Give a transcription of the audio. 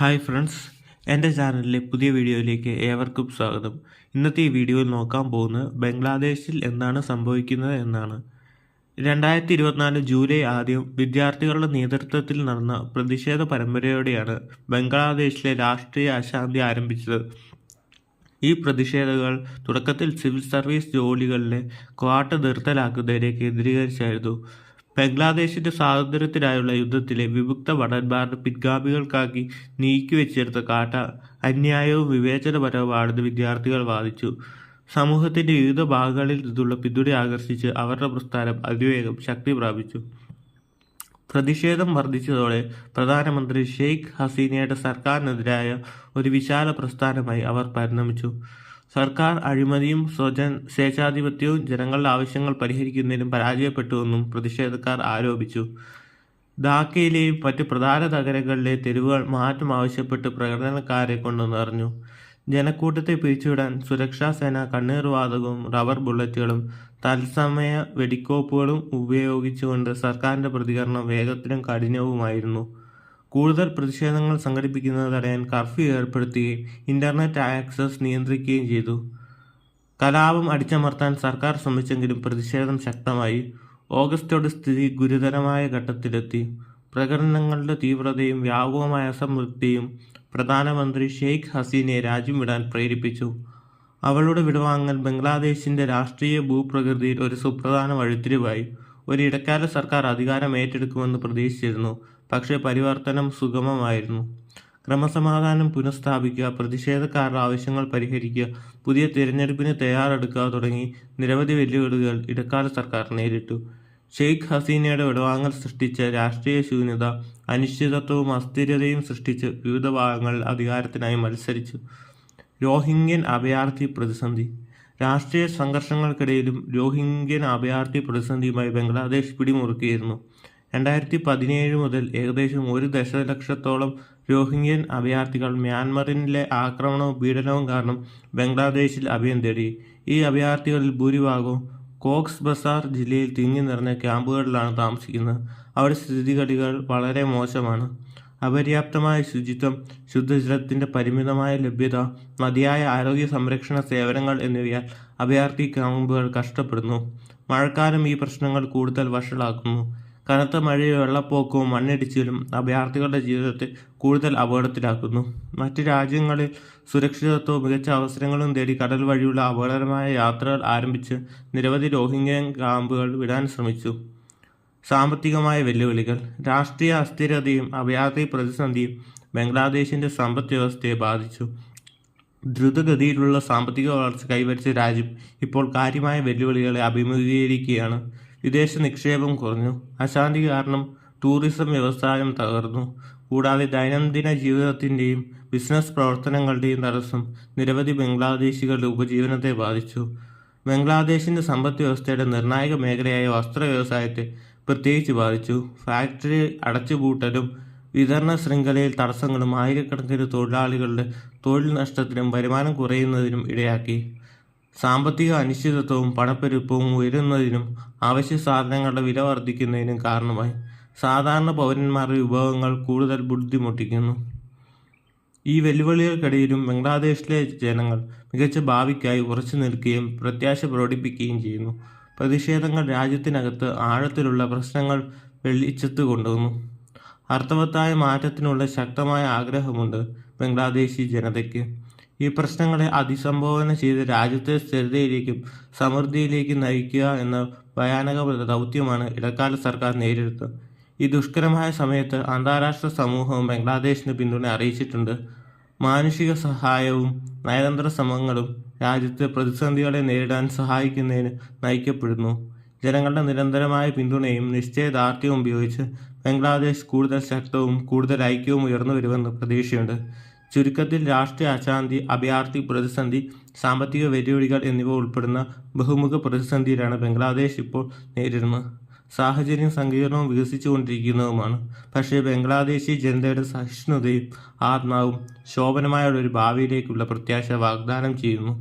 Hi friends എന്റെ ചാനലിലെ പുതിയ വീഡിയോയിലേക്ക് ഏവർക്കും സ്വാഗതം. ഇന്നത്തെ ഈ വീഡിയോയിൽ നോക്കാൻ പോകുന്നത് ബംഗ്ലാദേശിൽ എന്താണ് സംഭവിക്കുന്നത് എന്നാണ്. രണ്ടായിരത്തി ഇരുപത്തിനാല് ജൂലൈ ആദ്യം വിദ്യാർത്ഥികളുടെ നേതൃത്വത്തിൽ നടന്ന പ്രതിഷേധ പരമ്പരയോടെയാണ് ബംഗ്ലാദേശിലെ രാഷ്ട്രീയ അശാന്തി ആരംഭിച്ചത്. ഈ പ്രതിഷേധങ്ങൾ തുടക്കത്തിൽ സിവിൽ സർവീസ് ജോലികളിലെ ക്വാട്ട നിർത്തലാക്കുന്നതിനെ കേന്ദ്രീകരിച്ചായിരുന്നു. ബംഗ്ലാദേശിന്റെ സ്വാതന്ത്ര്യത്തിനായുള്ള യുദ്ധത്തിലെ വിമുക്ത ഭടന്മാരുടെ പിൻഗാമികൾക്കാക്കി നീക്കിവെച്ചെടുത്ത കാട്ട അന്യായവും വിവേചനപരവുമാണെന്ന് വിദ്യാർത്ഥികൾ വാദിച്ചു. സമൂഹത്തിന്റെ വിവിധ ഭാഗങ്ങളിൽ നിന്നുള്ള പിന്തുണ ആകർഷിച്ച് അവരുടെ പ്രസ്ഥാനം അതിവേഗം ശക്തി പ്രാപിച്ചു. പ്രതിഷേധം വർദ്ധിച്ചതോടെ പ്രധാനമന്ത്രി ഷെയ്ഖ് ഹസീനയുടെ സർക്കാരിനെതിരായ ഒരു വിശാല പ്രസ്ഥാനമായി അവർ പരിണമിച്ചു. സർക്കാർ അഴിമതിയും സ്വജൻ സ്വേച്ഛാധിപത്യവും ജനങ്ങളുടെ ആവശ്യങ്ങൾ പരിഹരിക്കുന്നതിനും പരാജയപ്പെട്ടുവെന്നും പ്രതിഷേധക്കാർ ആരോപിച്ചു. ധാക്കയിലെയും മറ്റ് പ്രധാന നഗരങ്ങളിലെ തെരുവുകൾ മാറ്റം ആവശ്യപ്പെട്ട് പ്രകടനക്കാരെ കൊണ്ടു നിറഞ്ഞു ജനക്കൂട്ടത്തെ പിരിച്ചുവിടാൻ സുരക്ഷാ സേന കണ്ണീർ വാതകവും റബ്ബർ ബുള്ളറ്റുകളും തത്സമയ വെടിക്കോപ്പുകളും ഉപയോഗിച്ചുകൊണ്ട് സർക്കാരിന്റെ പ്രതികരണം വേഗത്തിലും കഠിനവുമായിരുന്നു. കൂടുതൽ പ്രതിഷേധങ്ങൾ സംഘടിപ്പിക്കുന്നത് തടയാൻ കർഫ്യൂ ഏർപ്പെടുത്തുകയും ഇന്റർനെറ്റ് ആക്സസ് നിയന്ത്രിക്കുകയും ചെയ്തു. കലാപം അടിച്ചമർത്താൻ സർക്കാർ ശ്രമിച്ചെങ്കിലും പ്രതിഷേധം ശക്തമായി. ഓഗസ്റ്റോടെ സ്ഥിതി ഗുരുതരമായ ഘട്ടത്തിലെത്തി. പ്രകടനങ്ങളുടെ തീവ്രതയും വ്യാപകമായ അസംതൃപ്തിയും പ്രധാനമന്ത്രി ഷെയ്ഖ് ഹസീനയെ രാജ്യം വിടാൻ പ്രേരിപ്പിച്ചു. അവളുടെ വിടവാങ്ങൽ ബംഗ്ലാദേശിന്റെ രാഷ്ട്രീയ ഭൂപ്രകൃതിയിൽ ഒരു സുപ്രധാന വഴിത്തിരിവായി. ഒരു ഇടക്കാല സർക്കാർ അധികാരം ഏറ്റെടുക്കുമെന്ന് പ്രതീക്ഷിച്ചിരുന്നു. പക്ഷേ പരിവർത്തനം സുഗമമായിരുന്നു. ക്രമസമാധാനം പുനഃസ്ഥാപിക്കുക പ്രതിഷേധക്കാരുടെ ആവശ്യങ്ങൾ പരിഹരിക്കുക പുതിയ തിരഞ്ഞെടുപ്പിന് തയ്യാറെടുക്കുക തുടങ്ങി നിരവധി വെല്ലുവിളികൾ ഇടക്കാല സർക്കാർ നേരിട്ടു. ഷെയ്ഖ് ഹസീനയുടെ വിടവാങ്ങൽ സൃഷ്ടിച്ച രാഷ്ട്രീയ ശൂന്യത അനിശ്ചിതത്വവും അസ്ഥിരതയും സൃഷ്ടിച്ച് വിവിധ ഭാഗങ്ങളിൽ അധികാരത്തിനായി മത്സരിച്ചു. രോഹിംഗ്യൻ അഭയാർത്ഥി പ്രതിസന്ധി. രാഷ്ട്രീയ സംഘർഷങ്ങൾക്കിടയിലും രോഹിംഗ്യൻ അഭയാർത്ഥി പ്രതിസന്ധിയുമായി ബംഗ്ലാദേശ് പിടിമുറുക്കിയിരുന്നു. രണ്ടായിരത്തി പതിനേഴ് മുതൽ ഏകദേശം ഒരു ദശലക്ഷത്തോളം രോഹിംഗ്യൻ അഭയാർത്ഥികൾ മ്യാൻമറിലെ ആക്രമണവും പീഡനവും കാരണം ബംഗ്ലാദേശിൽ അഭയം തേടി. ഈ അഭയാർത്ഥികളിൽ ഭൂരിഭാഗവും കോക്സ് ബസാർ ജില്ലയിൽ തിങ്ങി നിറഞ്ഞ ക്യാമ്പുകളിലാണ് താമസിക്കുന്നത്. അവിടെ സ്ഥിതിഗതികൾ വളരെ മോശമാണ്. അപര്യാപ്തമായ ശുചിത്വം ശുദ്ധജലത്തിന്റെ പരിമിതമായ ലഭ്യത മതിയായ ആരോഗ്യ സംരക്ഷണ സേവനങ്ങൾ എന്നിവയാൽ അഭയാർത്ഥി ക്യാമ്പുകൾ കഷ്ടപ്പെടുന്നു. മഴക്കാലം ഈ പ്രശ്നങ്ങൾ കൂടുതൽ വഷളാക്കുന്നു. കനത്ത മഴയും വെള്ളപ്പൊക്കവും മണ്ണിടിച്ചിലും അഭയാർത്ഥികളുടെ ജീവിതത്തെ കൂടുതൽ അപകടത്തിലാക്കുന്നു. മറ്റ് രാജ്യങ്ങളിൽ സുരക്ഷിതത്വവും മികച്ച അവസരങ്ങളും തേടി കടൽ വഴിയുള്ള അപകടകരമായ യാത്രകൾ ആരംഭിച്ച് നിരവധി രോഹിംഗ്യൻ ക്യാമ്പുകൾ വിടാൻ ശ്രമിച്ചു. സാമ്പത്തികമായ വെല്ലുവിളികൾ. രാഷ്ട്രീയ അസ്ഥിരതയും അഭയാർത്ഥി പ്രതിസന്ധിയും ബംഗ്ലാദേശിന്റെ സമ്പദ് വ്യവസ്ഥയെ ബാധിച്ചു. ദ്രുതഗതിയിലുള്ള സാമ്പത്തിക വളർച്ച കൈവരിച്ച രാജ്യം ഇപ്പോൾ കാര്യമായ വെല്ലുവിളികളെ അഭിമുഖീകരിക്കുകയാണ്. വിദേശ നിക്ഷേപം കുറഞ്ഞു. അശാന്തി കാരണം ടൂറിസം വ്യവസായം തകർന്നു. കൂടാതെ ദൈനംദിന ജീവിതത്തിന്റെയും ബിസിനസ് പ്രവർത്തനങ്ങളുടെയും തടസ്സം നിരവധി ബംഗ്ലാദേശികളുടെ ഉപജീവനത്തെ ബാധിച്ചു. ബംഗ്ലാദേശിന്റെ സമ്പദ് വ്യവസ്ഥയുടെ നിർണായക മേഖലയായ വസ്ത്ര വ്യവസായത്തെ പ്രത്യേകിച്ച് ബാധിച്ചു. ഫാക്ടറി അടച്ചുപൂട്ടലും വിതരണ ശൃംഖലയിൽ തടസ്സങ്ങളും ആയിരക്കണക്കിന് തൊഴിലാളികളുടെ തൊഴിൽ നഷ്ടത്തിനും വരുമാനം കുറയുന്നതിനും ഇടയാക്കി. സാമ്പത്തിക അനിശ്ചിതത്വവും പണപ്പെരുപ്പവും ഉയരുന്നതിനും അവശ്യ സാധനങ്ങളുടെ വില വർദ്ധിക്കുന്നതിനും കാരണമായി സാധാരണ പൗരന്മാരുടെ വിഭവങ്ങൾ കൂടുതൽ ബുദ്ധിമുട്ടിക്കുന്നു. ഈ വെല്ലുവിളികൾക്കിടയിലും ബംഗ്ലാദേശിലെ ജനങ്ങൾ മികച്ച ഭാവിക്കായി ഉറച്ചു നിൽക്കുകയും പ്രത്യാശ പ്രകടിപ്പിക്കുകയും ചെയ്യുന്നു. പ്രതിഷേധങ്ങൾ രാജ്യത്തിനകത്ത് ആഴത്തിലുള്ള പ്രശ്നങ്ങൾ വെളിച്ചത്ത് കൊണ്ടുവന്നു. അർത്ഥവത്തായ മാറ്റത്തിനുള്ള ശക്തമായ ആഗ്രഹമുണ്ട് ബംഗ്ലാദേശി ജനതയ്ക്ക്. ഈ പ്രശ്നങ്ങളെ അഭിസംബോധന ചെയ്ത് രാജ്യത്തെ സ്ഥിരതയിലേക്കും സമൃദ്ധിയിലേക്കും നയിക്കുക എന്ന ഭയാനക ദൗത്യമാണ് ഇടക്കാല സർക്കാർ നേരിടുന്നത്. ഈ ദുഷ്കരമായ സമയത്ത് അന്താരാഷ്ട്ര സമൂഹവും ബംഗ്ലാദേശിന് പിന്തുണ അറിയിച്ചിട്ടുണ്ട്. മാനുഷിക സഹായവും നയതന്ത്ര ശ്രമങ്ങളും രാജ്യത്തെ പ്രതിസന്ധികളെ നേരിടാൻ സഹായിക്കുന്നതിന് നയിക്കപ്പെടുന്നു. ജനങ്ങളുടെ നിരന്തരമായ പിന്തുണയും നിശ്ചയദാർഢ്യവും ഉപയോഗിച്ച് ബംഗ്ലാദേശ് കൂടുതൽ ശക്തവും കൂടുതൽ ഐക്യവും ഉയർന്നു വരുമെന്ന് പ്രതീക്ഷയുണ്ട്. ചുരുക്കത്തിൽ രാഷ്ട്രീയ അശാന്തി അഭയാർത്ഥി പ്രതിസന്ധി സാമ്പത്തിക വെല്ലുവിളികൾ എന്നിവ ഉൾപ്പെടുന്ന ബഹുമുഖ പ്രതിസന്ധിയിലാണ് ബംഗ്ലാദേശ് ഇപ്പോൾ നേരിടുന്നത്. സാഹചര്യം സങ്കീർണവും വികസിച്ചുകൊണ്ടിരിക്കുന്നതുമാണ്. പക്ഷേ ബംഗ്ലാദേശി ജനതയുടെ സഹിഷ്ണുതയും ആത്മാവും ശോഭനമായ ഒരു ഭാവിയിലേക്കുള്ള പ്രത്യാശ വാഗ്ദാനം ചെയ്യുന്നു.